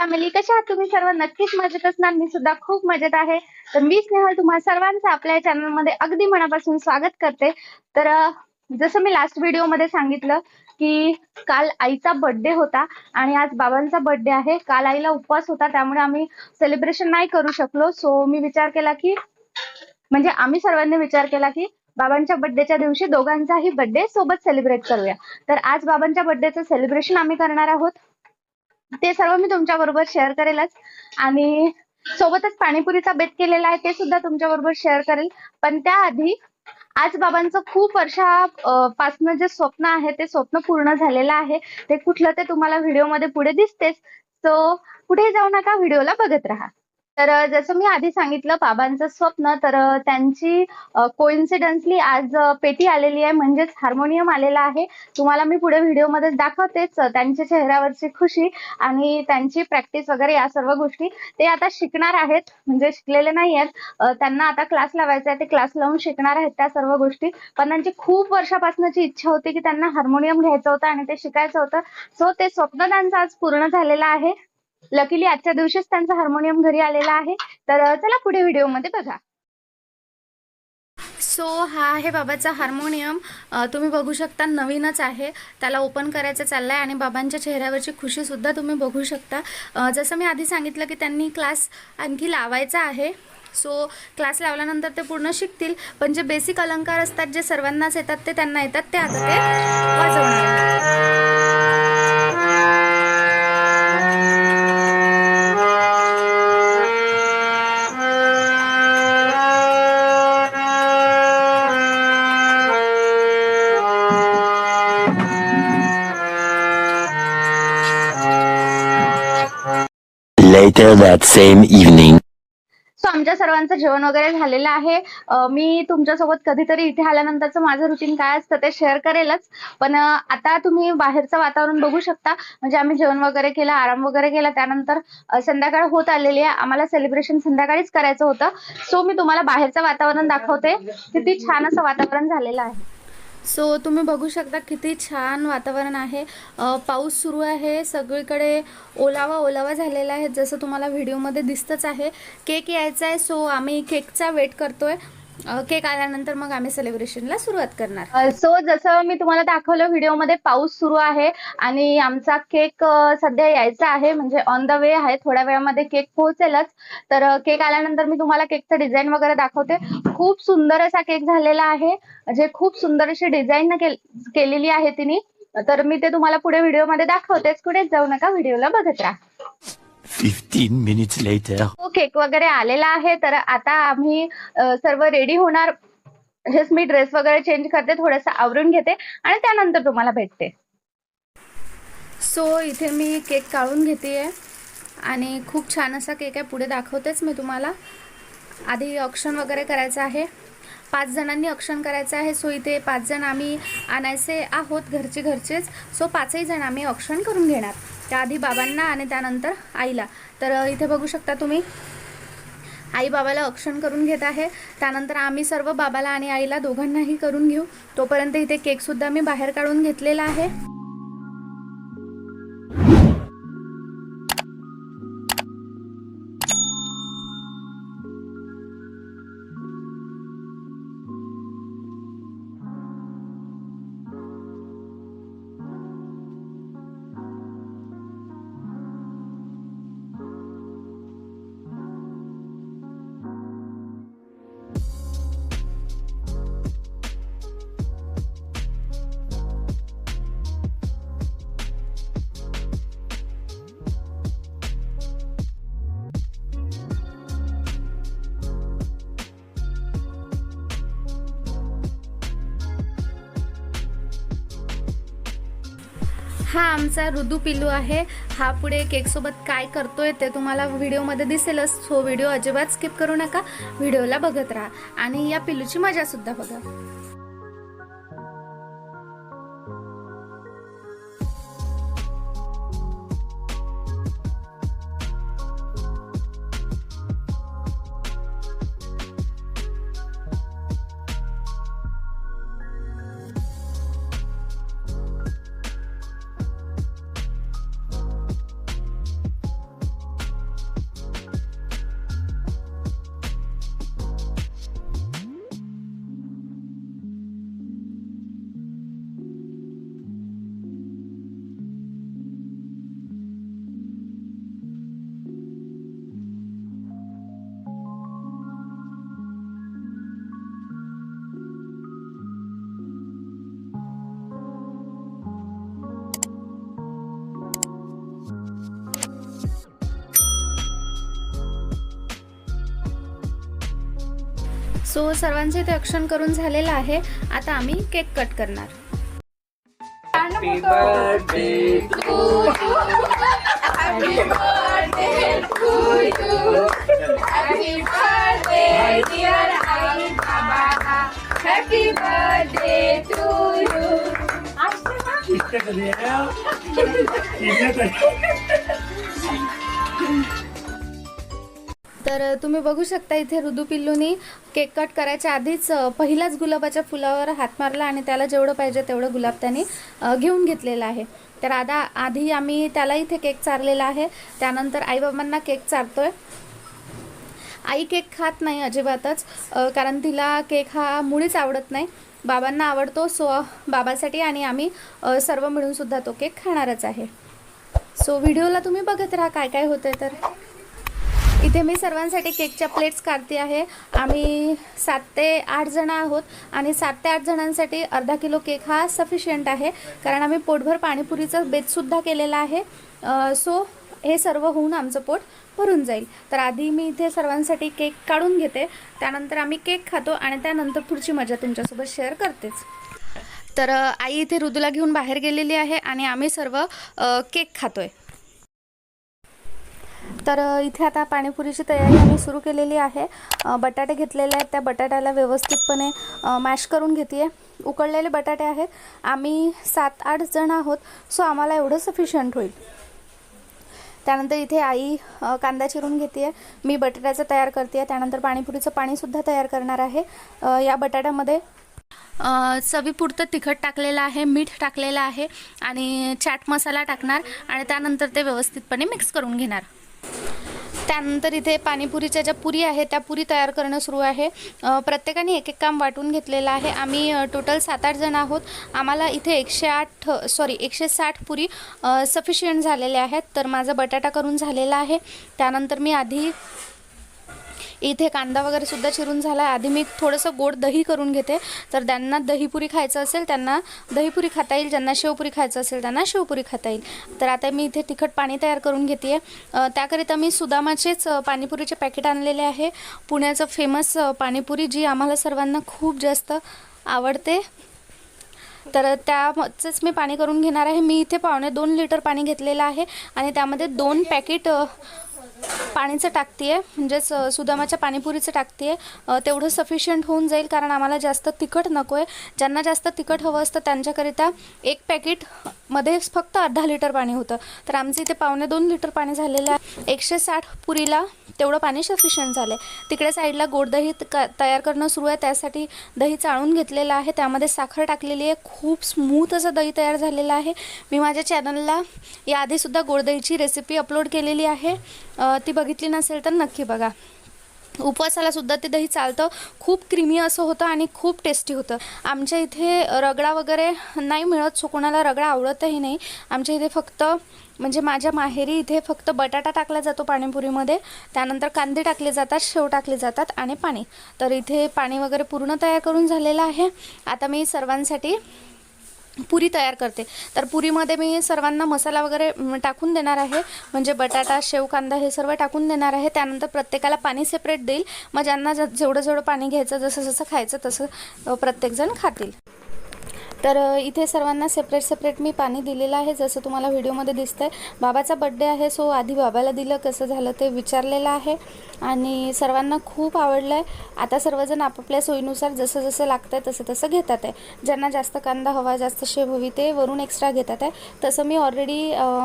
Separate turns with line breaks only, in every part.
Family कशा आहात तुम्ही सर्व? नक्कीच मजेत असणार. मी सुद्धा खूप मजेत आहे. तर मी स्नेहल तुम्हा सर्वांचं आपल्या चॅनलमध्ये अगदी मनापासून स्वागत करते. तर जसं मी लास्ट व्हिडिओमध्ये सांगितलं की काल आईचा बर्थडे होता आणि आज बाबांचा बर्थडे आहे. काल आईला उपवास होता त्यामुळे आम्ही सेलिब्रेशन नाही करू शकलो. सो मी विचार केला की म्हणजे आम्ही सर्वांनी विचार केला की बाबांच्या बर्थडेच्या दिवशी दोघांचाही बर्थडे सोबत सेलिब्रेट करूया. तर आज बाबांच्या बर्थडेचं सेलिब्रेशन आम्ही करणार आहोत. ते सर्व मी तुमच्या बरोबर शेअर करेलच. आणि सोबतच पाणीपुरीचा बेत केलेला आहे ते सुद्धा तुमच्या बरोबर शेअर करेल. पण त्याआधी आज बाबांचं खूप वर्षापासनं जे स्वप्न आहे ते स्वप्न पूर्ण झालेलं आहे. ते कुठलं ते तुम्हाला व्हिडिओमध्ये पुढे दिसतेच. सो कुठेही जाऊ नका व्हिडिओला बघत राहा. तर जसं मी आधी सांगितलं बाबांचं स्वप्न तर त्यांची कोइन्सिडन्सली आज पेटी आलेली आहे म्हणजेच हार्मोनियम आलेला आहे. तुम्हाला मी पुढे व्हिडिओमध्ये दाखवतेच त्यांच्या चेहऱ्यावरची खुशी आणि त्यांची प्रॅक्टिस वगैरे या सर्व गोष्टी. ते आता शिकणार आहेत म्हणजे शिकलेले नाही आहेत. त्यांना आता क्लास लावायचा आहे ते क्लास लावून शिकणार आहेत त्या सर्व गोष्टी. पण त्यांची खूप वर्षापासूनची इच्छा होती की त्यांना हार्मोनियम घ्यायचं होतं आणि ते शिकायचं होतं. सो ते स्वप्न त्यांचं आज पूर्ण झालेलं आहे. लकीली आजच्या दिवशीच त्यांचं हार्मोनियम घरी आलेला आहे. तर चला पुढे व्हिडिओमध्ये बघा. सो हा आहे बाबाचा हार्मोनियम तुम्ही बघू शकता नवीनच आहे. त्याला ओपन करायचं चाललं आहे आणि बाबांच्या चेहऱ्यावरची खुशीसुद्धा तुम्ही बघू शकता. जसं मी आधी सांगितलं की त्यांनी क्लास आणखी लावायचा आहे. सो क्लास लावल्यानंतर ते पूर्ण शिकतील. पण जे बेसिक अलंकार असतात जे सर्वांनाच येतात ते त्यांना येतात. ते आता ते वाजवणार.
Later that same evening.
So आमच्या सर्वांचं जेवण वगैरे झालेलं आहे. मी तुमच्यासोबत कधीतरी इथे आल्यानंतरचं माझं रुटीन काय असतं ते शेअर करेलच. पण आता तुम्ही बाहेरचं वातावरण बघू शकता. म्हणजे आम्ही जेवण वगैरे केलं आराम वगैरे केला. त्यानंतर संध्याकाळ होत आलेली आहे. आम्हाला सेलिब्रेशन संध्याकाळीच करायचं होतं. सो मी तुम्हाला बाहेरचं वातावरण दाखवते. किती छान असं वातावरण झालेलं आहे. सो तुम्ही बघू शकता किती छान वातावरण आहे. पाऊस सुरू आहे. सगळीकडे ओलावा ओलावा झालेला आहे. जसं तुम्हाला व्हिडिओमध्ये दिसतच आहे. केक यायचा आहे. सो आम्ही केकचा वेट करतोय. केक आल्यानंतर मग आम्ही सेलिब्रेशनला सुरुवात करणार. सो जसं मी तुम्हाला दाखवलं व्हिडिओमध्ये पाऊस सुरू आहे आणि आमचा केक सध्या यायचा आहे. म्हणजे ऑन द वे आहे. थोड्या वेळामध्ये केक पोहोचेलच. तर केक आल्यानंतर मी तुम्हाला केकचं डिझाईन वगैरे दाखवते. खूप सुंदर असा केक झालेला आहे. म्हणजे खूप सुंदर अशी डिझाईन केलेली आहे तिने. तर मी ते तुम्हाला पुढे व्हिडिओमध्ये दाखवतेच. कुठेच जाऊ नका व्हिडिओला बघत राहा.
15 minutes later.
तो केक वगैरे आलेला आहे. तर आता आम्ही अ, सर्व रेडी होणार. जस्ट मी ड्रेस वगैरे चेंज करते थोडंसं आवरून घेते आणि त्यानंतर तुम्हाला भेटते. सो इथे मी केक काढून घेते आणि खूप छान असा केक आहे. पुढे दाखवतेच मी तुम्हाला. आधी ऑक्शन वगैरे करायचं आहे. पाच जणांनी ऑक्शन करायचं आहे. सो इथे पाच जण आम्ही आणायचे आहोत घरचे घरचेच. सो पाचही जण आम्ही ऑक्शन करून घेणार. त्याआधी बाबांना आणि त्यानंतर आईला. तर इथे बघू शकता तुम्ही. आई बाबाला ऑक्शन करून घेत आहे. त्यानंतर आम्ही सर्व बाबाला आणि आईला दोघांनाही करून घेऊ. तोपर्यंत इथे केकसुद्धा मी बाहेर काढून घेतलेला आहे. हा आमचा ऋदू पिल्लू आहे. हा पुढे केकसोबत काय करतोय ते तुम्हाला व्हिडिओमध्ये दिसेलच. सो व्हिडिओ अजिबात स्किप करू नका. व्हिडिओला बघत राहा. आणि या पिल्लूची मजासुद्धा बघा.
सो सर्वांचे ते अक्षण करून झालेलं आहे. आता आम्ही केक कट करणार. तर तुम्ही बघू शकता इथे ऋतू पिल्लूनी केक कट करायच्या आधीच पहिलाच गुलाबाच्या फुलावर हात मारला आणि त्याला जेवढं पाहिजे तेवढं गुलाब त्याने घेऊन घेतलेलं आहे. तर आदा आधी आम्ही त्याला इथे केक चारलेला आहे. त्यानंतर आईबाबांना केक चारतोय. आई केक खात नाही अजिबातच कारण तिला केक हा मुळीच आवडत नाही. बाबांना आवडतो सो बाबासाठी आणि आम्ही सर्व मिळूनसुद्धा तो केक खाणारच आहे. सो व्हिडिओला तुम्ही बघत राहा काय काय होतं तर. इथे मी सर्वांसाठी केकच्या प्लेट्स काढते आहे. आम्ही सात ते आठ जणं आहोत आणि सात ते आठ जणांसाठी अर्धा किलो केक हा सफिशियंट आहे. कारण आम्ही पोटभर पाणीपुरीचा बेतसुद्धा केलेला आहे. सो हे सर्व होऊन आमचं पोट भरून जाईल. तर आधी मी इथे सर्वांसाठी केक काढून घेते. त्यानंतर आम्ही केक खातो आणि त्यानंतर पुढची मजा तुमच्यासोबत शेअर करतेच. तर आई इथे रुदूला घेऊन बाहेर गेलेली आहे आणि आम्ही सर्व केक खातोय. तर इथे आता पाणीपुरीची तयारी आम्ही सुरू केलेली आहे. बटाटे घेतलेले आहेत. त्या बटाट्याला व्यवस्थितपणे मॅश करून घेते उकळलेले बटाटे आहेत. आम्ही सात आठ जण आहोत. सो आम्हाला एवढं सफिशियंट होईल. त्यानंतर इथे आई कांदा चिरून घेते मी बटाट्याचं तयार करते त्यानंतर पाणीपुरीचं पाणीसुद्धा तयार करणार आहे. या बटाट्यामध्ये चवीपुरतं तिखट टाकलेलं आहे मीठ टाकलेलं आहे आणि चाट मसाला टाकणार आणि त्यानंतर ते व्यवस्थितपणे मिक्स करून घेणार. त्यानंतर इथे पाणीपुरीच्या ज्या पुरी आहे त्या पुरी तयार करणं सुरू आहे. प्रत्येकाने एक एक काम वाटून घेतलेलं आहे. आम्ही टोटल सात आठ जण आहोत. आम्हाला इथे एकशे आठ सॉरी एकशे साठ पुरी सफिशियंट झालेल्या आहेत. तर माझा बटाटा करून झालेला आहे. त्यानंतर मी आधी इथे कांदा वगैरे सुद्धा चिरून झाला आहे आधी मी थोडंसं गोड दही करून घेते. तर त्यांना दहीपुरी खायचं असेल त्यांना दहीपुरी खाता येईल. ज्यांना शेवपुरी खायचं असेल त्यांना शेवपुरी खाता येईल. तर आता मी इथे तिखट पाणी तयार करून घेते आहे त्याकरिता मी सुदामाचेच पाणीपुरीचे पॅकेट आणलेले आहे. पुण्याचं फेमस पाणीपुरी जी आम्हाला सर्वांना खूप जास्त आवडते. तर त्याचंच मी पाणी करून घेणार आहे. मी इथे पावणे दोन लिटर पाणी घेतलेलं आहे आणि त्यामध्ये दोन पॅकेट पाणीचं टाकते आहे म्हणजेच सुदामाच्या पाणीपुरीचं टाकते आहे तेवढं सफिशियंट होऊन जाईल कारण आम्हाला जास्त तिखट नको आहे ज्यांना जास्त तिखट हवं असतं त्यांच्याकरिता एक पॅकेटमध्ये फक्त अर्धा लिटर पाणी होतं. तर आमचं इथे पावणे दोन लिटर पाणी झालेलं आहे. एकशे साठ पुरीला तेवढं पाणी सफिशियंट झालं आहे तिकडे साईडला गोड दही त- तयार करणं सुरू आहे. त्यासाठी दही चाळून घेतलेलं आहे. त्यामध्ये साखर टाकलेली आहे. खूप स्मूथ असं दही तयार झालेलं आहे. मी माझ्या चॅनलला याआधीसुद्धा गोड दहीची रेसिपी अपलोड केलेली आहे. ती बघितली नसेल तर नक्की बघा. उपवासाला सुद्धा ते दही चालतं. खूप क्रीमी असं होतं आणि खूप टेस्टी होतं. आमच्या इथे रगडा वगैरे नाही मिळत सो कोणाला रगडा आवडतही नाही. आमच्या इथे फक्त म्हणजे माझ्या माहेरी इथे फक्त बटाटा टाकला जातो पाणीपुरीमध्ये. त्यानंतर कांदे टाकले जातात शेव टाकले जातात आणि पाणी. तर इथे पाणी वगैरे पूर्ण तयार करून झालेलं आहे. आता मी सर्वांसाठी पुरी तयार करते. तर पुरीमध्ये मी सर्वांना मसाला वगैरे टाकून देणार आहे. म्हणजे बटाटा शेव कांदा हे सर्व टाकून देणार आहे. त्यानंतर प्रत्येकाला पाणी सेपरेट देईल. मग ज्यांना ज- जेवढं जेवढं पाणी घ्यायचं जसं जसं खायचं तसं प्रत्येकजण खातील. तर इथे सर्वांना सेपरेट सेपरेट मी पाणी दिलेलं आहे जसं तुम्हाला व्हिडिओमध्ये दिसतंय. बाबाचा बड्डे आहे सो आधी बाबाला दिलं कसं झालं ते विचारलेलं आहे. आणि सर्वांना खूप आवडलं आहे आता सर्वजण आपापल्या सोयीनुसार जसं जसं लागतं आहे तसं तसं घेतात आहे. ज्यांना जास्त कांदा हवा जास्त शेव हवी ते वरून एक्स्ट्रा घेतात आहे. तसं मी ऑलरेडी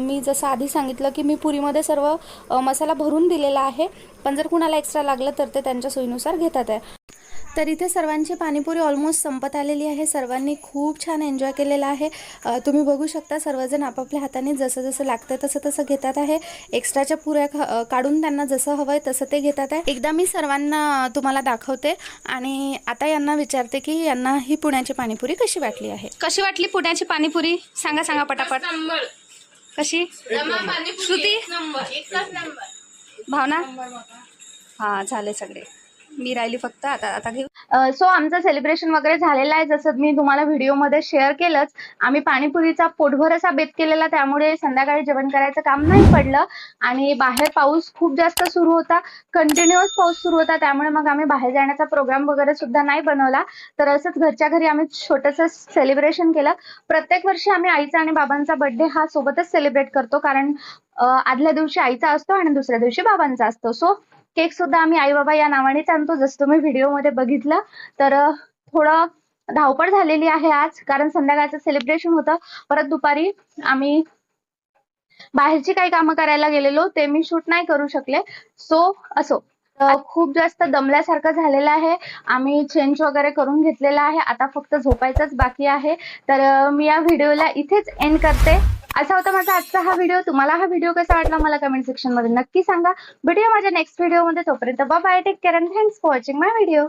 मी जसं आधी सांगितलं की मी पुरीमध्ये सर्व मसाला भरून दिलेला आहे. पण जर कुणाला एक्स्ट्रा लागलं तर ते त्यांच्या सोयीनुसार घेतात आहे. तर इथे सर्वांची पाणीपुरी ऑलमोस्ट संपत आलेली आहे. सर्वांनी खूप छान एन्जॉय केलेला आहे. तुम्ही बघू शकता सर्वजण आपापल्या हाताने जसं जसं लागतं तसं तसं घेतात आहे. एक्स्ट्राच्या पुऱ्या काढून त्यांना जसं हवं आहे तसं ते घेतात आहे. एकदा मी सर्वांना तुम्हाला दाखवते आणि आता यांना विचारते की यांना ही पुण्याची पाणीपुरी कशी वाटली आहे? कशी वाटली पुण्याची पाणीपुरी? सांगा सांगा पटापट. कशी? श्रुती?
नंबर. एकच नंबर
भावना. हां झाले सगळे. मी राहिली फक्त आता आता घेऊ.
सो आमचं सेलिब्रेशन वगैरे झालेलं आहे. जसं मी तुम्हाला व्हिडिओमध्ये शेअर केलंच आम्ही पाणीपुरीचा पोटभर असा बेत केलेला त्यामुळे संध्याकाळी जेवण करायचं काम नाही पडलं. आणि बाहेर पाऊस खूप जास्त सुरू होता. कंटिन्युअस पाऊस सुरू होता त्यामुळे मग आम्ही बाहेर जाण्याचा प्रोग्राम वगैरे सुद्धा नाही बनवला. तर असंच घरच्या घरी आम्ही छोटंसं सेलिब्रेशन केलं. प्रत्येक वर्षी आम्ही आईचा आणि बाबांचा बर्थडे हा सोबतच सेलिब्रेट करतो. कारण आदल्या दिवशी आईचा असतो आणि दुसऱ्या दिवशी बाबांचा असतो. सो केक सुद्धा आम्ही आई बाबा या नावानेच आणतो. जसं तुम्ही व्हिडिओमध्ये बघितलं तर थोडं धावपळ झालेली आहे आज कारण संध्याकाळचं सेलिब्रेशन होतं. परत दुपारी आम्ही बाहेरची काही कामं करायला गेलेलो ते मी शूट नाही करू शकले. सो असो. खूप जास्त दमल्यासारखं झालेलं आहे. आम्ही चेंज वगैरे करून घेतलेला आहे. आता फक्त झोपायचंच बाकी आहे. तर मी या व्हिडिओला इथेच एंड करते. असा होता माझा आजचा हा व्हिडिओ तुम्हाला हा व्हिडिओ कसा वाटला मला कमेंट सेक्शनमध्ये नक्की सांगा. भेटूया माझ्या नेक्स्ट व्हिडिओमध्ये तोपर्यंत bye take care and thanks for watching my video